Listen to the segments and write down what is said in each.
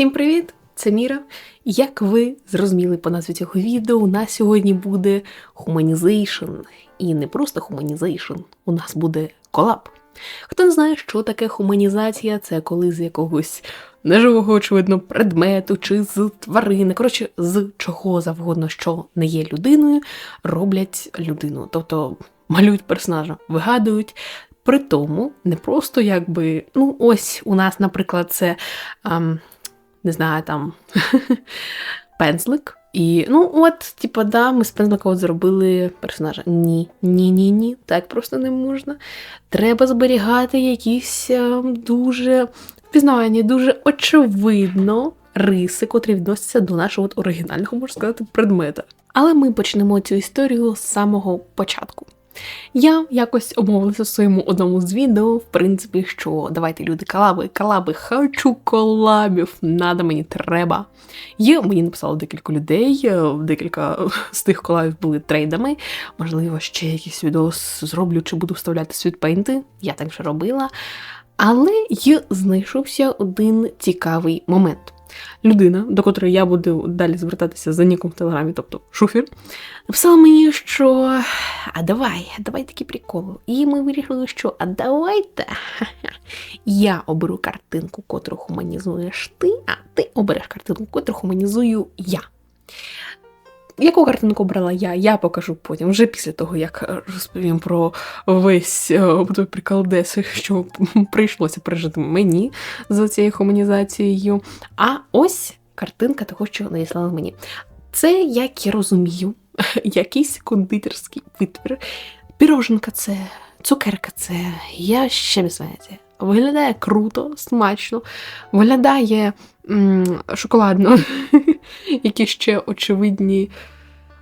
Всім привіт! Це Міра. Як ви зрозуміли по назві цього відео, у нас сьогодні буде хуманізейшн. І не просто хуманізейшн, у нас буде колаб. Хто не знає, що таке хуманізація, це коли з якогось неживого, очевидно, предмету чи з тварини, коротше, з чого завгодно, що не є людиною, роблять людину. Тобто малюють персонажа, вигадують. При тому не просто якби, ну ось у нас, наприклад, це. Ам, не знаю, там пензлик. І, ну, от, типа, да, ми з пензлика от зробили персонажа. Ні, ні, ні, ні, так просто не можна. Треба зберігати якісь дуже впізнавані, дуже очевидно риси, котрі відносяться до нашого от оригінального, можна сказати, предмета. Але ми почнемо цю історію з самого початку. Я якось обмовилася в своєму одному з відео, в принципі, що давайте люди колаби, колаби, хочу колабів, надо мені треба. І мені написало декілька людей, е, декілька з тих колабів були трейдами. Можливо, ще якийсь відео зроблю чи буду вставляти світпейнти, я так вже робила. Але й знайшовся один цікавий момент людина, до котрої я буду далі звертатися за ніком в телеграмі, тобто шуфір, написала мені, що а давай, давай такі приколи. І ми вирішили, що а давайте я оберу картинку, котру хуманізуєш ти, а ти обереш картинку, котру хуманізую я. Яку картинку обрала я, я покажу потім, вже після того, як розповім про весь той прикол Деси, що прийшлося пережити мені за цією хуманізацією. А ось картинка того, що надіслали мені. Це, як я розумію, якийсь кондитерський витвір. Піроженка це, цукерка це, я ще без знаєте. Виглядає круто, смачно, виглядає шоколадно, які ще очевидні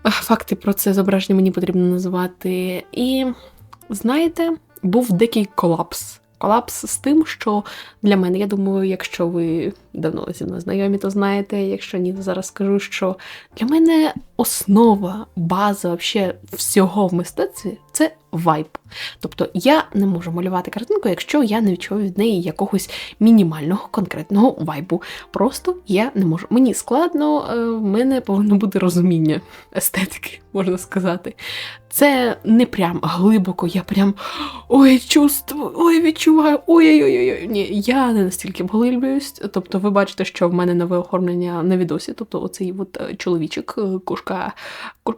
факти про це зображення мені потрібно називати. І знаєте, був дикий колапс. Колапс з тим, що для мене, я думаю, якщо ви давно зі мною знайомі, то знаєте, якщо ні, то зараз скажу, що для мене основа, база вообще всього в мистецтві це вайб. Тобто я не можу малювати картинку, якщо я не відчуваю від неї якогось мінімального конкретного вайбу. Просто я не можу. Мені складно, е, в мене повинно бути розуміння естетики, можна сказати. Це не прям глибоко, я прям ой, чувствую, ой, відчуваю, ой-ой-ой.Ні, я не настільки вглиблююсь. Тобто, ви бачите, що в мене нове оформлення на відосі, тобто оцей от е, чоловічок, е, кошка,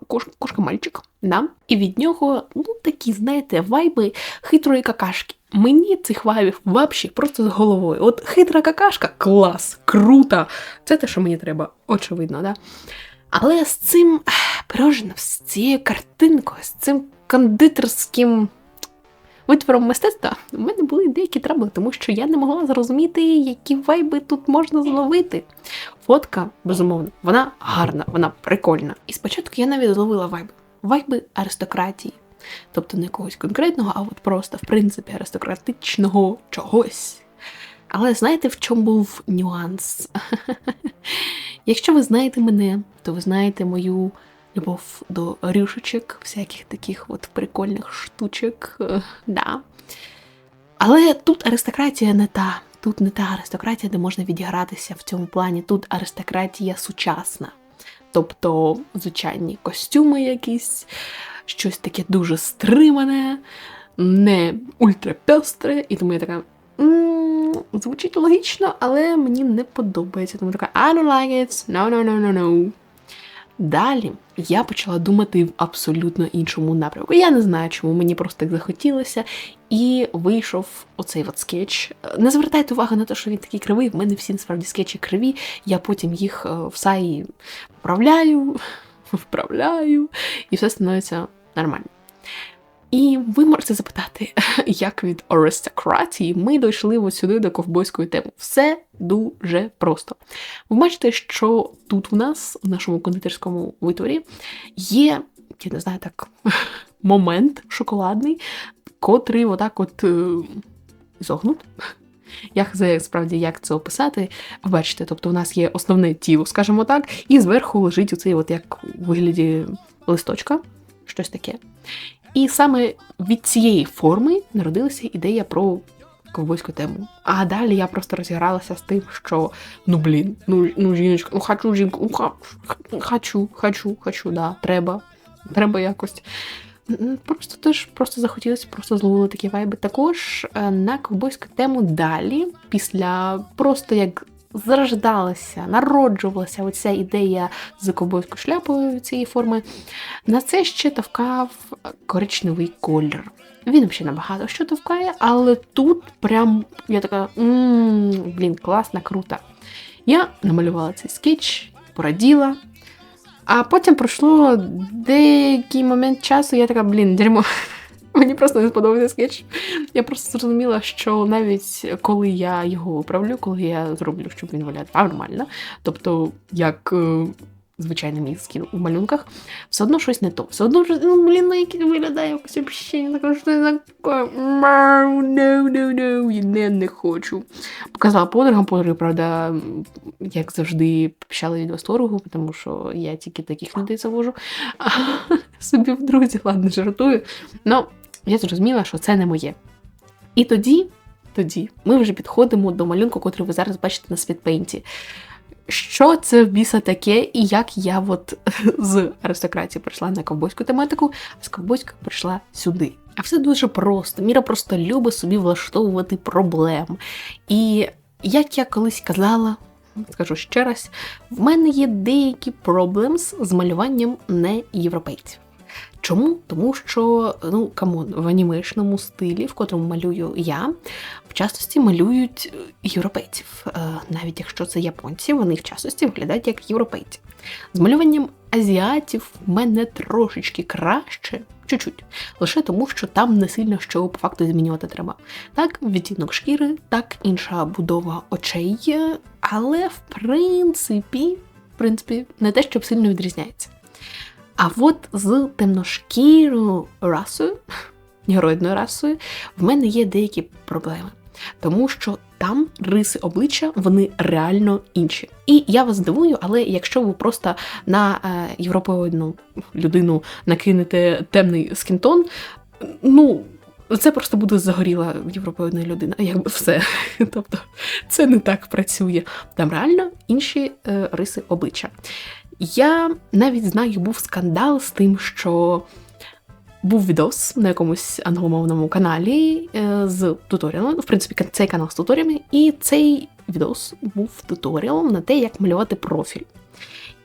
кошка, кошка мальчик, да? і від нього, ну, такі, знаєте, вайби хитрої какашки. Мені цих вайбів взагалі просто з головою. От хитра какашка клас, круто! Це те, що мені треба, очевидно, да? Але з цим пирожним, з цією картинкою, з цим кондитерським витвором мистецтва у мене були деякі трабли, тому що я не могла зрозуміти, які вайби тут можна зловити. Фотка, безумовно, вона гарна, вона прикольна. І спочатку я навіть зловила вайби. Вайби аристократії. Тобто не якогось конкретного, а от просто, в принципі, аристократичного чогось. Але знаєте, в чому був нюанс? Якщо ви знаєте мене, то ви знаєте мою любов до рюшечок, всяких таких от прикольних штучок. Да. Але тут аристократія не та. Тут не та аристократія, де можна відігратися в цьому плані. Тут аристократія сучасна. Тобто звичайні костюми якісь, щось таке дуже стримане, не ультрапестре. І тому я така. Звучить логічно, але мені не подобається. Тому така I don't like it, no, no, no, no, no. Далі я почала думати в абсолютно іншому напрямку. Я не знаю, чому мені просто так захотілося. І вийшов оцей от скетч. Не звертайте увагу на те, що він такий кривий. В мене всі насправді скетчі криві. Я потім їх е, в саї вправляю, вправляю, і все становиться нормально. І ви можете запитати, як від аристократії ми дійшли сюди до ковбойської теми. Все дуже просто. Ви бачите, що тут у нас, в нашому кондитерському витворі, є, я не знаю так, момент шоколадний, котрий отак от е, зогнут. Як справді як це описати? Бачите, тобто у нас є основне тіло, скажімо так, і зверху лежить оцей, от як у вигляді листочка, щось таке. І саме від цієї форми народилася ідея про ковбойську тему. А далі я просто розігралася з тим, що ну блін, ну ну жіночка, ну хочу жінку, ну хочу, хочу, хочу, да, треба, треба якось. Просто теж просто захотілося, просто зловили такі вайби. Також е, на ковбойську тему далі, після просто як зарождалася, народжувалася оця ідея з ковбойською шляпою цієї форми, на це ще товкав коричневий колір. Він ще набагато що товкає, але тут прям я така м блін, класна, крута. Я намалювала цей скетч, пораділа. А потім пройшло деякий момент часу, я така, блін, дерьмо. Мені просто не сподобався скетч. Я просто зрозуміла, що навіть коли я його виправлю, коли я зроблю, щоб він виглядав нормально, тобто як е, звичайний мій скін у малюнках, все одно щось не то. Все одно щось, ну, блін, на який виглядає якось взагалі, так що не таке. No, no, no, я не, не хочу. Показала подругам, подруги, правда, як завжди, пішали від восторгу, тому що я тільки таких людей завожу. Собі в друзі, ладно, жартую. Ну, я зрозуміла, що це не моє. І тоді, тоді ми вже підходимо до малюнку, котрий ви зараз бачите на світпейнті що це в біса таке, і як я от з аристократії прийшла на ковбойську тематику, а з ковбойської прийшла сюди. А все дуже просто. Міра просто любить собі влаштовувати проблем. І як я колись казала, скажу ще раз, в мене є деякі проблемс з малюванням не європейців. Чому? Тому що, ну, камон, в анімешному стилі, в котрому малюю я, в частості малюють е, європейців. Е, навіть якщо це японці, вони в частості виглядають як європейці. З малюванням азіатів в мене трошечки краще, чуть-чуть, лише тому, що там не сильно що по факту змінювати треба. Так, відтінок шкіри, так, інша будова очей, але в принципі, в принципі, не те, щоб сильно відрізняється. А от з темношкірою расою, героїдною расою, в мене є деякі проблеми. Тому що там риси обличчя, вони реально інші. І я вас здивую, але якщо ви просто на е, європейну людину накинете темний скінтон, ну. Це просто буде загоріла європейна людина, якби все. Тобто це не так працює. Там реально інші е, риси обличчя. Я навіть знаю, був скандал з тим, що був відос на якомусь англомовному каналі е, з туторіалом. В принципі, цей канал з туторіями, і цей відос був туторіалом на те, як малювати профіль.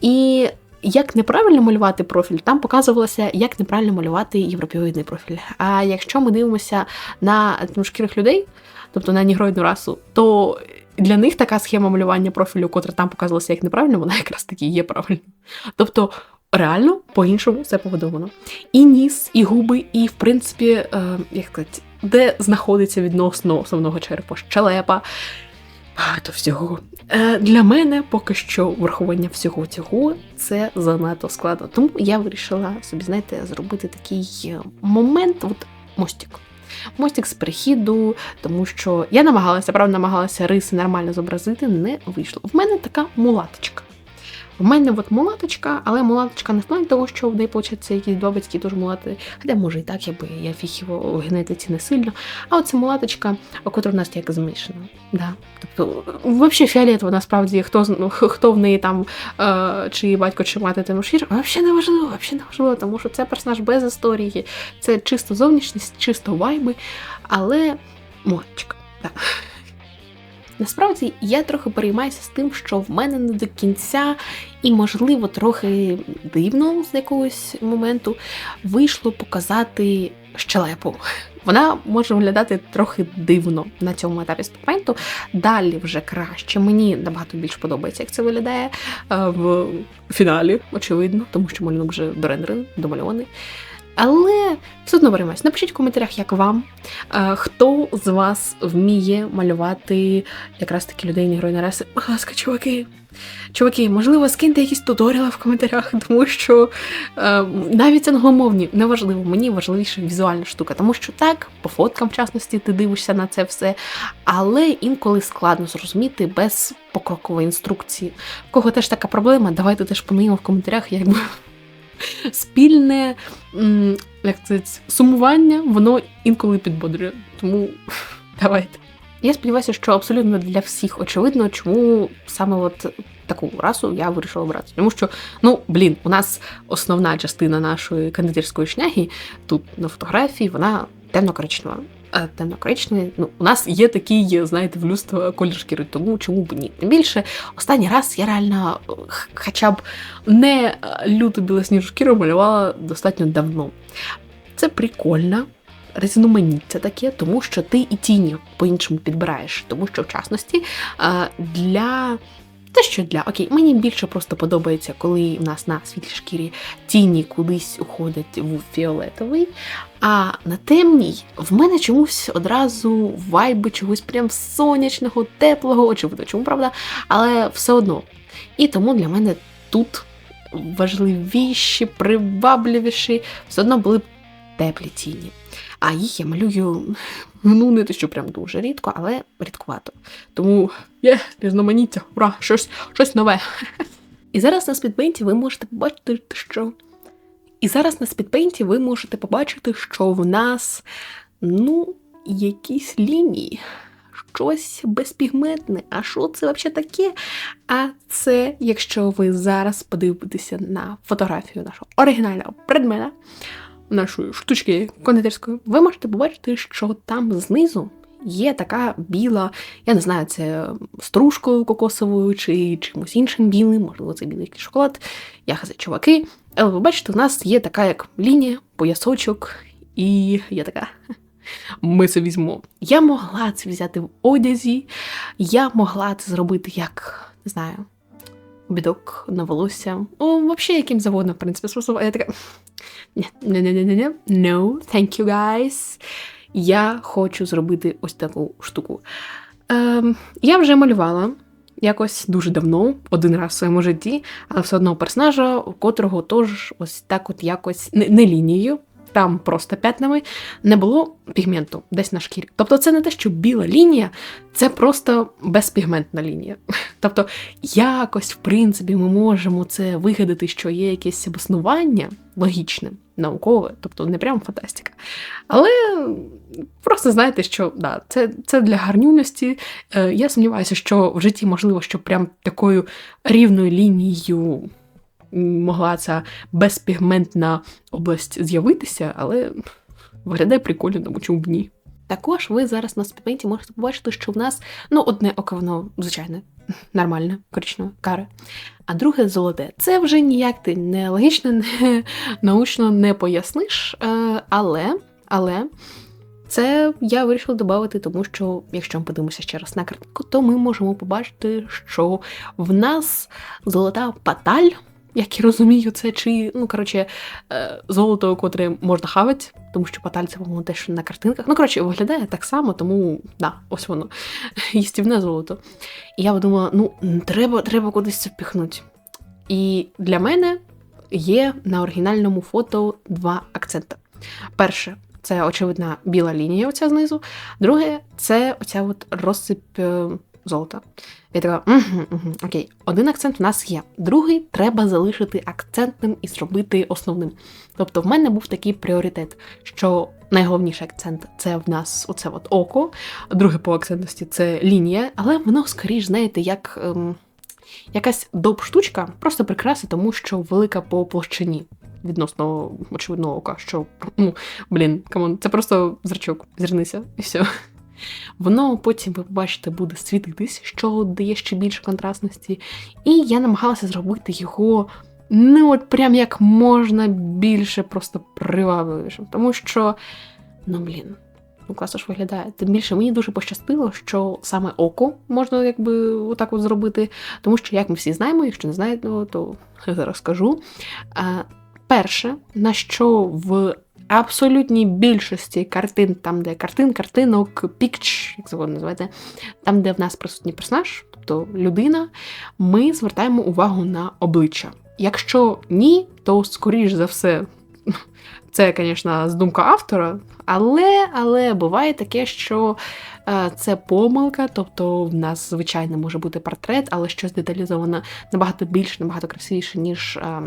І як неправильно малювати профіль, там показувалося, як неправильно малювати європейний профіль. А якщо ми дивимося на шкірих людей, тобто на нігроїдну расу, то для них така схема малювання профілю, котра там показувалася як неправильно, вона якраз таки є правильною. Тобто, реально по-іншому це побудовано. І ніс, і губи, і, в принципі, е, як сказати, де знаходиться відносно основного черепа щелепа. Багато всього. Е, Для мене поки що врахування всього цього це занадто складно. Тому я вирішила собі, знаєте, зробити такий момент, от мостик мостик з перехіду, тому що я намагалася, правда, намагалася риси нормально зобразити, не вийшло. В мене така мулаточка. У мене от мулаточка, але мулаточка не в плані того, що в неї виходить якісь батьки теж мулати. Хоча може і так, якби я фіг його в генетиці не сильно. А оце мулаточка, котра в нас як змішана. Да. Тобто, взагалі фіолетово насправді, хто хто в неї там, е, чи батько, чи мати темошір, взагалі не важливо, взагалі не важливо, тому що це персонаж без історії, це чисто зовнішність, чисто вайби, але мулаточка. Так. Насправді я трохи переймаюся з тим, що в мене не до кінця, і, можливо, трохи дивно з якогось моменту вийшло показати щелепу. Вона може виглядати трохи дивно на цьому етапі експерименту. Далі вже краще. Мені набагато більш подобається, як це виглядає е, в фіналі, очевидно, тому що малюнок вже дорендерений, домальований. Але все одно беремось. Напишіть в коментарях, як вам, е, хто з вас вміє малювати якраз такі людей герої раси. Будь ласка, чуваки. Чуваки, можливо, скиньте якісь туторіали в коментарях, тому що е, навіть англомовні неважливо, мені важливіша візуальна штука, тому що так, по фоткам, в частності, ти дивишся на це все, але інколи складно зрозуміти без покрокової інструкції. В кого теж така проблема, давайте теж поміємо в коментарях, якби спільне як це, сумування, воно інколи підбодрює. Тому давайте. Я сподіваюся, що абсолютно для всіх очевидно, чому саме от таку расу я вирішила обрати. Тому що, ну, блін, у нас основна частина нашої кандидатської шняги тут на фотографії, вона темно-коричнева. А темно-коричневий, ну, у нас є такий, знаєте, в люстро колір шкіри, тому чому б ні. Тим більше, останній раз я реально хоча б не люту білосніжну шкіру малювала достатньо давно. Це прикольно, різноманіття таке, тому що ти і тіні по-іншому підбираєш. Тому що, в частності, для. Те, що для окей, мені більше просто подобається, коли в нас на світлій шкірі тіні кудись уходять в фіолетовий. А на темній в мене чомусь одразу вайби чогось прям сонячного, теплого, очевидно, чому правда, але все одно. І тому для мене тут важливіші, привабливіші, все одно були б теплі тіні. А їх я малюю ну не те, що прям дуже рідко, але рідкувато. Тому є різноманіття, ура, щось щось нове. І зараз на спідпейнті ви можете побачити, що. І зараз на спідпейнті ви можете побачити, що в нас, ну, якісь лінії, щось безпігментне. А що це взагалі таке? А це, якщо ви зараз подивитеся на фотографію нашого оригінального предмета, нашої штучки кондитерської, ви можете побачити, що там знизу є така біла, я не знаю, це стружкою кокосовою чи чимось іншим білим, можливо, це білий шоколад, я хазе чуваки. Але ви бачите, у нас є така як лінія, поясочок, і я така. Ми це візьмемо. Я могла це взяти в одязі, я могла це зробити як, не знаю, бідок на волосся. О, взагалі, яким завгодно, в принципі, способом. Я така. Не-не-не-не-не. No, thank you guys. Я хочу зробити ось таку штуку. Ем, Я вже малювала якось дуже давно, один раз в своєму житті, але все одно персонажа, у котрого теж ось так от якось не, не лінією, там просто п'ятнами, не було пігменту десь на шкірі. Тобто це не те, що біла лінія, це просто безпігментна лінія. Тобто, якось, в принципі, ми можемо це вигадати, що є якесь обоснування логічне, наукове, тобто не прям фантастика. Але просто знаєте, що да, це це для гарнюності. Е, Я сумніваюся, що в житті можливо, що прям такою рівною лінією могла ця безпігментна область з'явитися, але виглядає прикольно, тому чому б ні. Також ви зараз на спідпейнті можете побачити, що в нас ну, одне око, воно, звичайне, нормальне, коричневе, каре, а друге золоте. Це вже ніяк ти не логічно, не научно не поясниш, е, але, але. Це я вирішила додати, тому що, якщо ми подивимося ще раз на картинку, то ми можемо побачити, що в нас золота паталь як я розумію, це чи, ну, коротше, е, золото, котре можна хавати, тому що патальце, по-моєму, теж на картинках. Ну, коротше, виглядає так само, тому да, ось воно. Їстівне золото. І я подумала, ну, треба треба кудись це впіхнути. І для мене є на оригінальному фото два акценти. Перше, це очевидна біла лінія, оця знизу. Друге, це оця от розсип е, золота. Я така, угу, угу, окей, один акцент у нас є. Другий треба залишити акцентним і зробити основним. Тобто, в мене був такий пріоритет, що найголовніший акцент це в нас оце от око, друге по акцентності це лінія, але воно скоріш, знаєте, як ем, якась доп штучка, просто прикраса, тому що велика по площині. Відносно очевидного ока, що ну, блін, камон, це просто зрачок, зірнися, і все. Воно потім, ви побачите, буде світитись, що дає ще більше контрастності. І я намагалася зробити його ну от прям як можна більше просто привабливішим. Тому що, ну блін, ну класно ж виглядає. Тим більше мені дуже пощастило, що саме око можна якби отак от зробити. Тому що, як ми всі знаємо, якщо не знаєте, то зараз скажу. Перше, на що в абсолютній більшості картин, там, де картин, картинок, пікч, як завгодно називається, там, де в нас присутній персонаж, тобто людина, ми звертаємо увагу на обличчя. Якщо ні, то скоріш за все. Це, звісно, з думка автора, але але буває таке, що це помилка, тобто в нас, звичайно, може бути портрет, але щось деталізовано набагато більше, набагато красивіше, ніж е,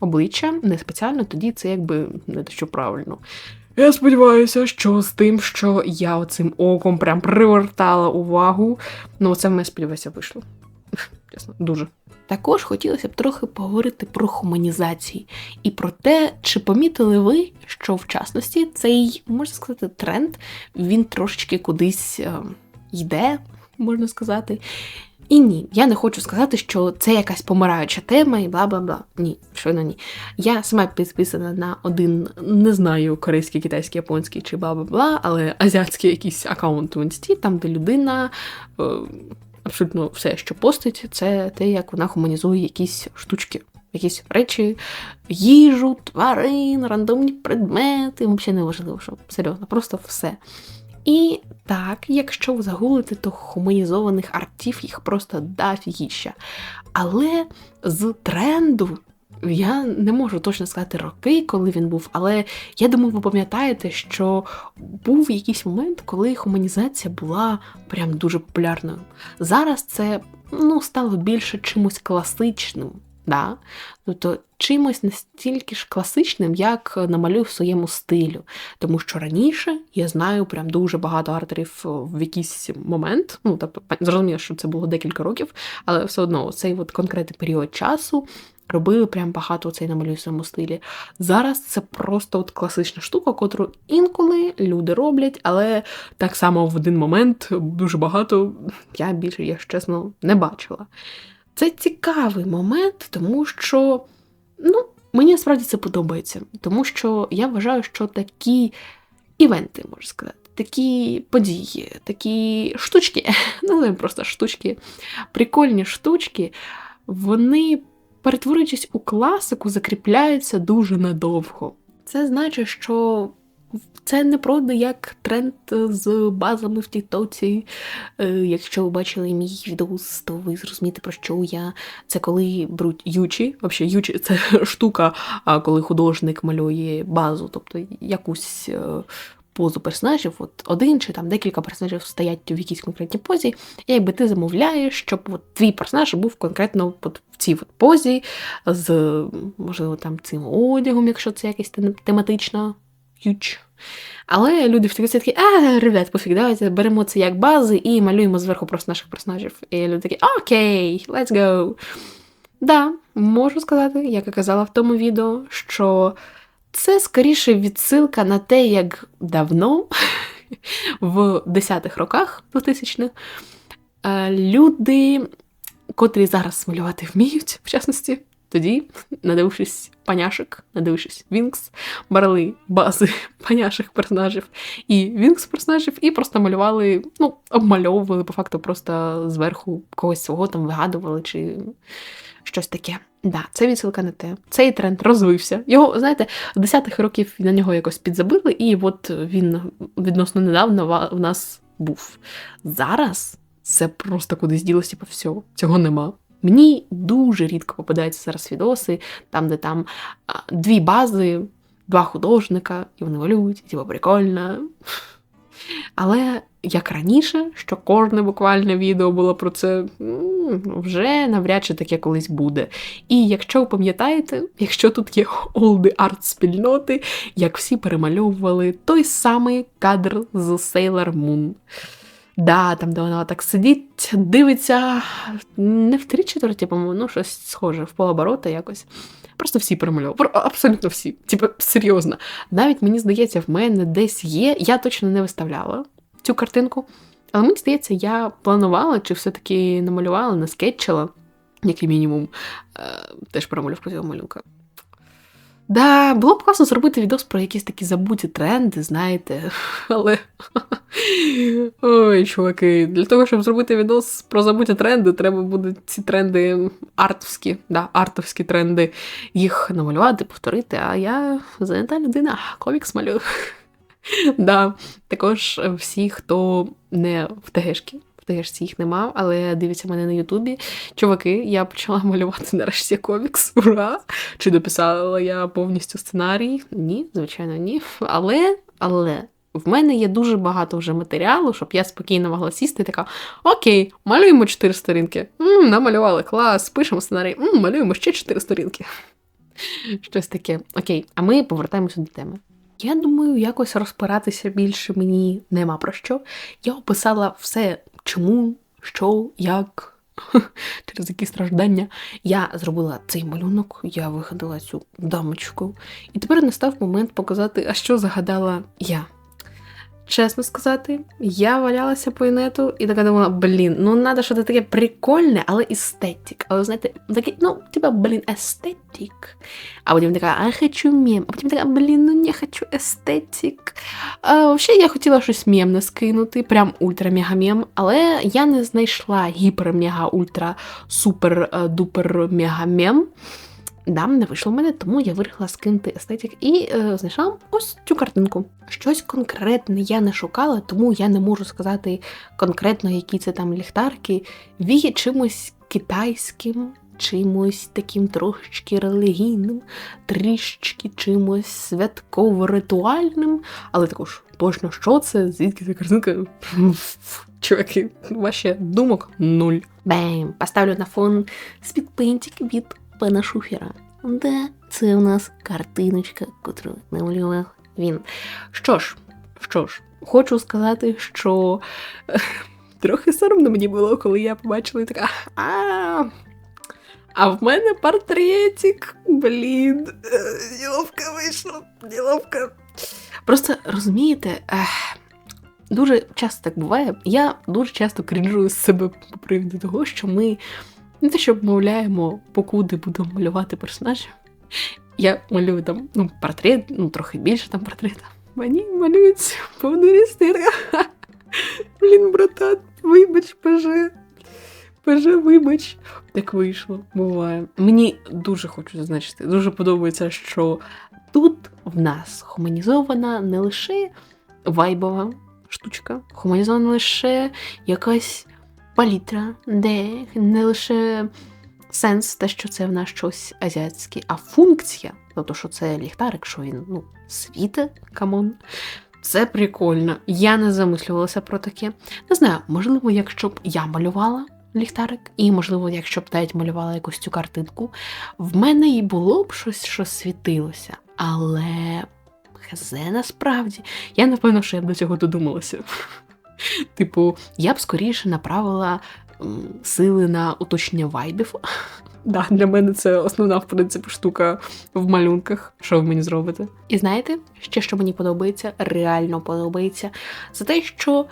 обличчя, не спеціально, тоді це якби не те, що правильно. Я сподіваюся, що з тим, що я оцим оком прям привертала увагу, ну це в мене сподіваюся вийшло. Чесно, дуже. Також хотілося б трохи поговорити про хуманізації і про те, чи помітили ви, що в частності цей, можна сказати, тренд він трошечки кудись е, йде, можна сказати. І ні, я не хочу сказати, що це якась помираюча тема і бла бла бла. Ні, щойно ні. Я сама підписана на один, не знаю, корейський, китайський, японський чи бла бла бла, але азіатський якийсь аккаунт в інсті, там, де людина. Абсолютно все, що постить, це те, як вона хуманізує якісь штучки, якісь речі, їжу, тварин, рандомні предмети. Взагалі не важливо, що серйозно, просто все. І так, якщо ви загуглите, то хуманізованих артів їх просто дафігіща. Але з тренду я не можу точно сказати роки, коли він був, але я думаю, ви пам'ятаєте, що був якийсь момент, коли хуманізація була прям дуже популярною. Зараз це ну, стало більше чимось класичним. Да? Тобто чимось настільки ж класичним, як намалюю в своєму стилю. Тому що раніше я знаю прям дуже багато артерів в якийсь момент. Ну, тобто, зрозуміло, що це було декілька років, але все одно цей от конкретний період часу робили прям багато цей намалюй в стилі. Зараз це просто от класична штука, котру інколи люди роблять, але так само в один момент дуже багато я більше, якщо чесно, не бачила. Це цікавий момент, тому що ну, мені насправді це подобається, тому що я вважаю, що такі івенти, можна сказати. Такі події, такі штучки, називаємо просто штучки, прикольні штучки, вони перетворюючись у класику, закріпляються дуже надовго. Це значить, що це не пройде як тренд з базами в Тіктоці. Е, якщо ви бачили мій відос, то ви зрозумієте, про що я. Це коли беруть ючі. Взагалі, ючі це штука, коли художник малює базу, тобто якусь е, позу персонажів, от один чи там декілька персонажів стоять в якійсь конкретній позі, і якби ти замовляєш, щоб от твій персонаж був конкретно от в цій от позі, з, можливо, там цим одягом, якщо це якась тематична юч. Але люди в такі такі, а, ребят, пофіг, давайте беремо це як бази і малюємо зверху просто наших персонажів. І люди такі, окей, let's go. Да, можу сказати, як я казала в тому відео, що це скоріше відсилка на те, як давно, в 10-х роках 2000-х, е, люди, котрі зараз малювати вміють, в частності, тоді, надивившись паняшок, надивившись Вінкс, брали бази паняших персонажів і Вінкс персонажів, і просто малювали, ну, обмальовували по факту просто зверху когось свого там вигадували чи щось таке. Да, це відсилка на те. Цей тренд розвився. Його, знаєте, 10-х років на нього якось підзабили, і от він відносно недавно в нас був. Зараз це просто кудись ділося по всього. Цього нема. Мені дуже рідко попадаються зараз відоси, там, де там дві бази, два художника, і вони малюють, типу прикольно. Але як раніше, що кожне буквальне відео було про це, вже навряд чи таке колись буде. І якщо ви пам'ятаєте, якщо тут є олди арт спільноти, як всі перемальовували той самий кадр з Sailor Moon. Да, там, де вона так сидить, дивиться не в три четверті, по-моєму, ну щось схоже, в полоборота якось. Просто всі перемальовували. Абсолютно всі. Типу, серйозно. Навіть мені здається, в мене десь є. Я точно не виставляла цю картинку. Але мені здається, я планувала чи все-таки намалювала, наскетчила, як мінімум, е, теж про малювку цього малюнка. Да, було б класно зробити відос про якісь такі забуті тренди, знаєте. Але. Ой, чуваки, для того, щоб зробити відос про забуті тренди, треба буде ці тренди артовські, да, артовські тренди, їх намалювати, повторити. А я зайнята людина, комікс малюю. Да, Також всі, хто не в ТГшки, в ТГшці їх нема, але дивиться мене на Ютубі. Чуваки, я почала малювати нарешті комікс. Ура! Чи дописала я повністю сценарій? Ні, звичайно, ні. Але, але. В мене є дуже багато вже матеріалу, щоб я спокійно могла сісти така: Окей, малюємо чотири сторінки. М, Намалювали клас, пишемо сценарій, М, малюємо ще чотири сторінки. Щось таке. Окей, а ми повертаємося до теми. Я думаю, якось розпиратися більше мені нема про що. Я описала все, чому, що, як. Через які страждання я зробила цей малюнок, я вигадала цю дамочку. І тепер настав момент показати, а що загадала я. Чесно сказати, я валялася по інету і така думала, блін, ну треба щось таке прикольне, але естетик. Але знаєте, таке, ну, типа, блін, естетик. А потім така, а хочу мем. А потім така, блін, ну не хочу естетик. А, Взагалі я хотіла щось мемне скинути, прям ультра-мега-мем, але я не знайшла гіпер-мега-ультра-супер-дупер-мега-мем. Да, не вийшло в мене, тому я вирішила скинути естетик і е, знайшла ось цю картинку. Щось конкретне я не шукала, тому я не можу сказати конкретно, які це там ліхтарки. Віє чимось китайським, чимось таким трошечки релігійним, трішечки чимось святково-ритуальним, але також точно що це, звідки ця картинка. Чуваки, ваші думок нуль. Бем, поставлю на фон спідпинтик від пана Шуфера. Да, це у нас картиночка, котру намалював він. Що ж, що ж, хочу сказати, що трохи соромно мені було, коли я побачила і така. А, а в мене портретик. Блін, діловка вийшла, діловка. Просто розумієте, дуже часто так буває. Я дуже часто крінжую з себе по приводу того, що ми не те, що обмовляємо, покуди будемо малювати персонажів. Я малюю там ну, портрет, ну трохи більше там портрета. Мені малюють повнорістирка. Блін, братан, вибач, поже. Поже, вибач. Так вийшло, буває. Мені дуже хочу зазначити, дуже подобається, що тут в нас хуманізована не лише вайбова штучка, хуманізована лише якась палітра, де не лише сенс, те, що це в нас щось азіатське, а функція, тобто, що це ліхтарик, що він ну, світе, камон. Це прикольно. Я не замислювалася про таке. Не знаю, можливо, якщо б я малювала ліхтарик, і, можливо, якщо б навіть малювала якусь цю картинку, в мене і було б щось, що світилося. Але хезе насправді. Я напевно, що я б до цього додумалася. Типу, я б скоріше направила сили на уточнення вайбів. Да, Для мене це основна, в принципі, штука в малюнках, що ви мені зробите. І знаєте, ще що мені подобається, реально подобається, це те, що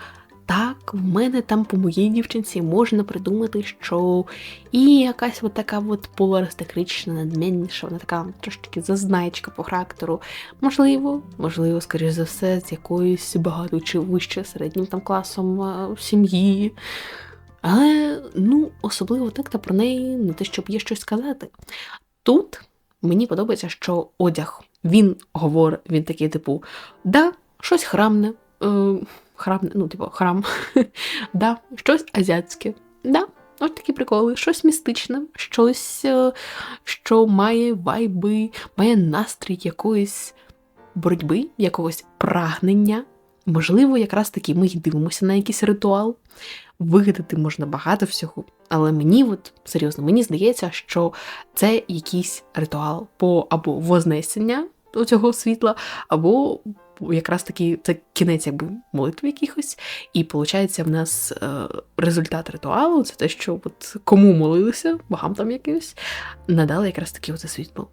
так, в мене там по моїй дівчинці можна придумати, що і якась от така от полуаристократична, надмінніша, вона така трошки зазнаєчка по характеру. Можливо, можливо, скоріш за все, з якоюсь багато чи вище середнім там класом сім'ї. Але ну, особливо так та про неї не те, щоб є щось сказати. Тут мені подобається, що одяг він говорить, він такий, типу, да, щось храмне. Е, храм, ну, типу, храм, да, щось азіатське. Да, Ось такі приколи, щось містичне, щось, е, що має вайби, має настрій якоїсь боротьби, якогось прагнення. Можливо, якраз таки ми й дивимося на якийсь ритуал. Вигадати можна багато всього, але мені, от серйозно, мені здається, що це якийсь ритуал по або вознесення цього світла, або якраз таки це кінець якби молитви якихось, і виходить, в нас е, результат ритуалу це те, що от кому молилися, богам там якимось, надали якраз таки оце світло.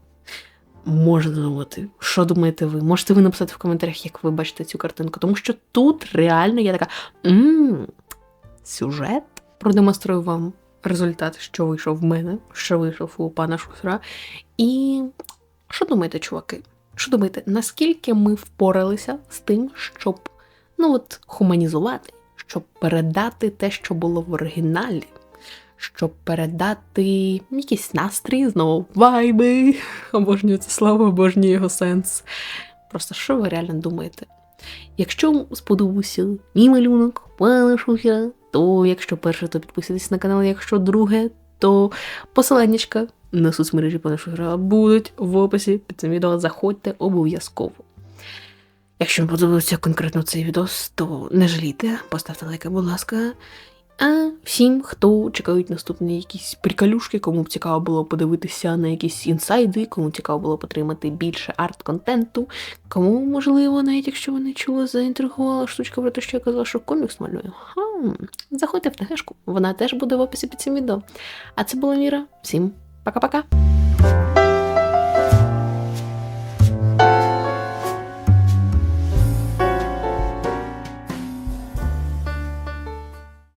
Можна думати, що думаєте ви? Можете ви написати в коментарях, як ви бачите цю картинку, тому що тут реально я така мм, сюжет. Продемонструю вам результат, що вийшов в мене, що вийшов у пана Шусра. І що думаєте, чуваки? Що думаєте, наскільки ми впоралися з тим, щоб ну от хуманізувати, щоб передати те, що було в оригіналі, щоб передати якісь настрій, знову вайби, обожнюю це слово, обожнюю його сенс. Просто що ви реально думаєте? Якщо сподобався мій малюнок, пане Шухера, то якщо перше, то підписуйтесь на канал, якщо друге, то посиланнячка на соцмережі пана Шухера будуть в описі під цим відео. Заходьте обов'язково. Якщо вам подобався конкретно цей відос, то не жалійте, поставте лайк, будь ласка. А всім, хто чекають наступні якісь приколюшки, кому б цікаво було подивитися на якісь інсайди, кому цікаво було потримати більше арт-контенту, кому, можливо, навіть якщо ви не чули, заінтригувала штучка про те, що я казала, що комікс малюю. Хм, заходьте в ТГшку, вона теж буде в описі під цим відео. А це була Міра. Всім пока-пока!